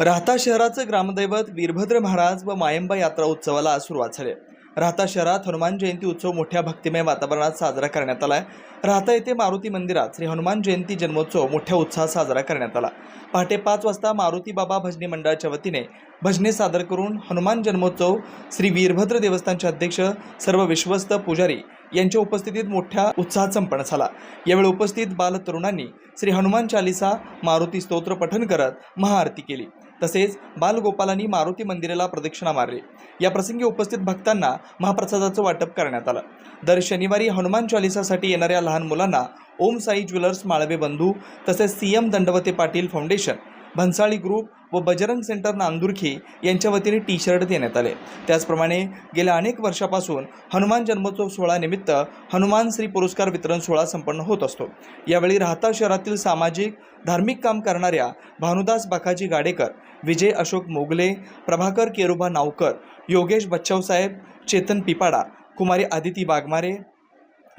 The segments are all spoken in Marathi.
राहता शहराचं ग्रामदैवत वीरभद्र महाराज व मायंबा यात्रा उत्सवाला आज सुरुवात झाली. राहता शहरात हनुमान जयंती उत्सव मोठ्या भक्तिमय वातावरणात साजरा करण्यात आला आहे राहता येथे मारुती मंदिरात श्री हनुमान जयंती जन्मोत्सव मोठ्या उत्साहात साजरा करण्यात आला. पहाटे पाच वाजता मारुती बाबा भजनी मंडळाच्या वतीने भजने सादर करून हनुमान जन्मोत्सव श्री वीरभद्र देवस्थानचे अध्यक्ष सर्व विश्वस्त पुजारी यांच्या उपस्थितीत मोठ्या उत्साहात संपन्न झाला. यावेळी उपस्थित बाल तरुणांनी श्री हनुमान चालिसा मारुती स्तोत्र पठण करत महाआरती केली. तसेच बालगोपालांनी मारुती मंदिराला प्रदक्षिणा मारली. या प्रसंगी उपस्थित भक्तांना महाप्रसादाचं वाटप करण्यात आलं. दर शनिवारी हनुमान चालिसासाठी येणाऱ्या लहान मुलांना ओम साई ज्वेलर्स माळवे बंधू तसेच C M Dandavate Patil foundation Bhansali group व बजरंग सेंटर नांदुरखी यांच्या वतीने टी शर्ट देण्यात आले. त्याचप्रमाणे गेल्या अनेक वर्षापासून हनुमान जन्मोत्सव सोहळ्यानिमित्त हनुमान श्री पुरस्कार वितरण सोहळा संपन्न होत असतो. यावेळी राहता शहरातील सामाजिक धार्मिक काम करणाऱ्या भानुदास बाकाजी गाडेकर विजय अशोक मोगले प्रभाकर केरुबा नावकर योगेश बच्चावसाहेब चेतन पिपाडा कुमारी आदिती बागमारे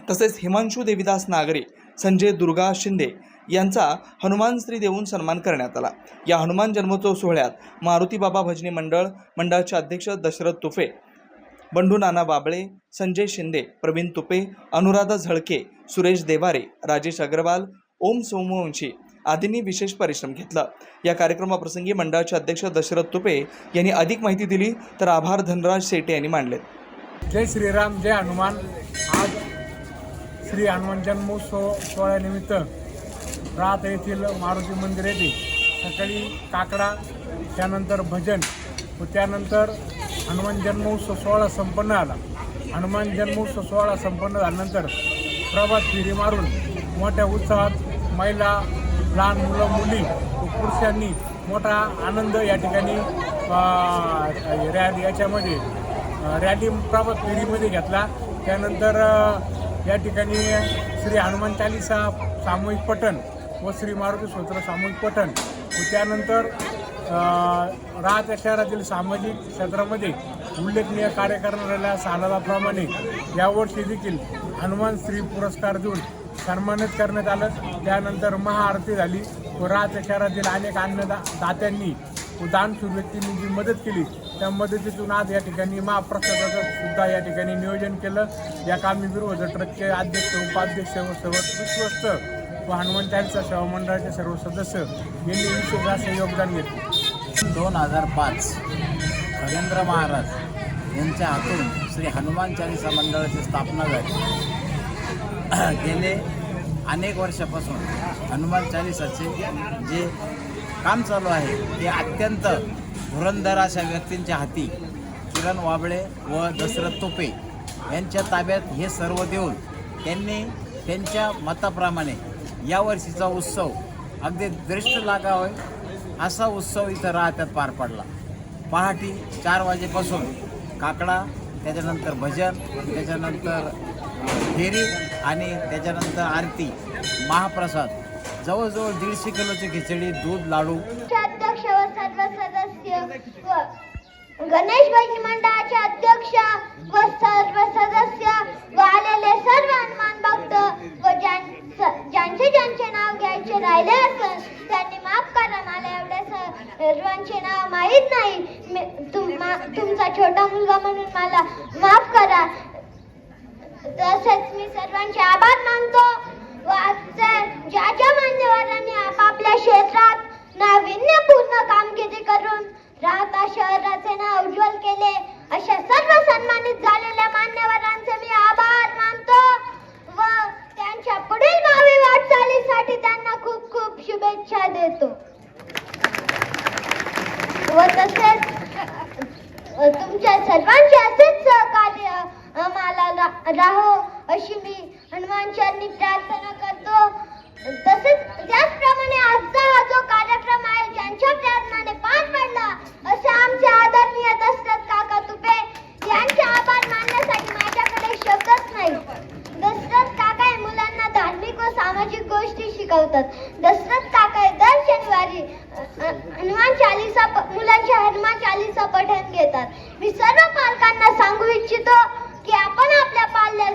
तसेच हिमांशू देविदास नागरे संजय दुर्गा शिंदे यांचा हनुमान श्री देऊन सन्मान करण्यात आला. या हनुमान जन्मोत्सव सोहळ्यात मारुती बाबा भजनी मंडळ मंडळाचे अध्यक्ष दशरथ तुफे बंडू नाना बाबळे संजय शिंदे प्रवीण तुपे अनुराधा झळके सुरेश देवारे राजेश अग्रवाल ओम सोमवंशी आदींनी विशेष परिश्रम घेतला. या कार्यक्रमाप्रसंगी मंडळाचे अध्यक्ष दशरथ तुपे यांनी अधिक माहिती दिली तर आभार धनराज शेटे यांनी मांडले जय श्रीराम जय हनुमान. आज श्री हनुमान जन्मोत्सव सोहळ्यानिमित्त रात येथील मारुती मंदिर येथे सकाळी काकडा त्यानंतर भजन व त्यानंतर हनुमान जन्मोत्सव सोहळा संपन्न झाला. हनुमान जन्मोत्सव सोहळा संपन्न झाल्यानंतर प्रभात फिरी मारून मोठ्या उत्साहात महिला लहान मुलं मुली व पुरुषांनी मोठा आनंद या ठिकाणी रॅ रॅली याच्यामध्ये रॅली प्रभात फेरीमध्ये घेतला. त्यानंतर या ठिकाणी श्री हनुमान चालिसा सामूहिक पठण व श्री मारुती स्तोत्र सामूहिक पठण. व त्यानंतर अ, शहरातील सामाजिक क्षेत्रामध्ये उल्लेखनीय कार्य करणाऱ्या सालादाप्रमाणे यावर्षी देखील हनुमान श्री पुरस्कार देऊन सन्मानित करण्यात आलं. त्यानंतर महाआरती झाली व राहत्या शहरातील अनेक अन्नदा दात्यांनी व दानशूर व्यक्तींनी जी मदत केली त्या मदतीतून आज या ठिकाणी महाप्रसादाचं सुद्धा या ठिकाणी नियोजन केलं. या कामी विरोध ट्रकचे अध्यक्ष उपाध्यक्ष व सर्व विश्वस्त व हनुमान सेवा मंडळाचे सर्व सदस्य यांनी विशेष योगदान घेतले. दोन हजार पाच खगेंद्र महाराज यांच्या हातून श्री हनुमान चालिसा मंडळाची स्थापना झाली. गेले अनेक वर्षापासून हनुमान चालिसाचे जे काम चालू आहे. ते अत्यंत धुरंधर अशा व्यक्तींच्या हाती. किरण वाबळे व दशरथ तोपे यांच्या ताब्यात हे सर्व देऊन त्यांनी त्यांच्या मताप्रमाणे यावर्षीचा उत्सव अगदी दृष्ट लागावे. असा उत्सव इथं राहत्यात पार पडला. पहाटे चार वाजेपासून काकडा त्याच्यानंतर भजन त्याच्यानंतर फेरी आणि त्याच्यानंतर आरती महाप्रसाद जवळजवळ दीडशे किलोची खिचडी दूध लाडू. अध्यक्ष व सर्व सदस्य व गणेश भजनी मंडळाचे अध्यक्ष व सर्व सदस्य व आलेले सर्व हनुमान भक्त व ज्यां- ज्यांचे ज्यांचे नाव घ्यायचे राहिले असेल त्यांनी माफ करा मला एवढ्या सर्वांचे नाव माहीत नाही. मी- तुम- तुमचा छोटा मुलगा म्हणून मला माफ करा. तसेच मी सर्वांचे आभार मानतो. व ज्या ज्या मान्यवरांनी आपापल्या क्षेत्रात नाविन्यपूर्ण कामगिरी करून राहता शहराचे नाव उज्ज्वल केले अशा सर्व सन्मानित झालेल्या मान्यवरांचे मी आभार मानतो व त्यांच्या पुढील भावी वाटचालीसाठी त्यांना खूप खूप शुभेच्छा देतो. व तसेच तुमच्या सर्वांचे असेच दसरथ काका दर शनिवारी हनुमान चालीसा मुलांच्या हनुमान चालीसा पठण घेतात. मी सर्व पालकांना सांगू इच्छितो की आपण आपल्या पाल्या